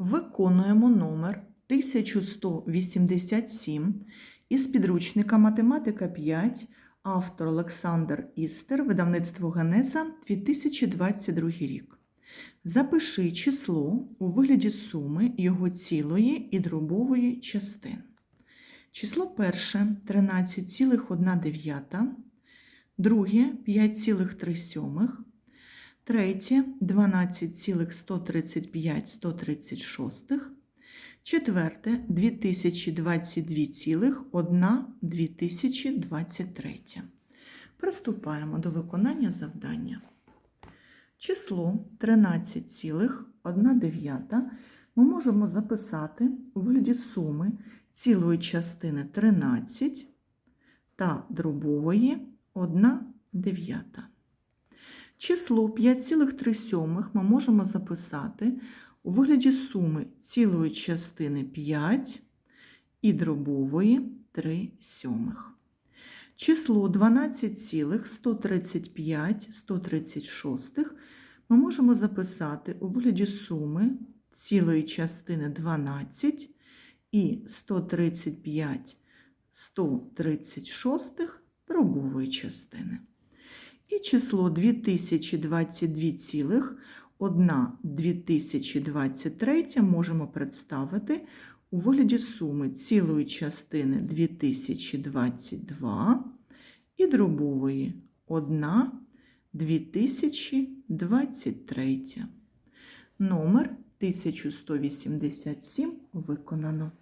Виконуємо номер 1187 із підручника Математика 5, автор Олександр Істер, видавництво Генеза 2022 рік. Запиши число у вигляді суми його цілої і дробової частин. Число перше 13,1, друге 5,3, третє 12,135 136, четверте 2022,1 2023. Приступаємо до виконання завдання. Число 13,1 ми можемо записати у вигляді суми цілої частини 13 та дробової 1 дев'ята. Число 5,3 ми можемо записати у вигляді суми цілої частини 5 і дробової 3 сьомих. Число 12,135 ми можемо записати у вигляді суми цілої частини 12 і 135 136 дробової частини. І число 2022,1 2023 можемо представити у вигляді суми цілої частини 2022 і дробової 1 2023. Номер 1187 виконано.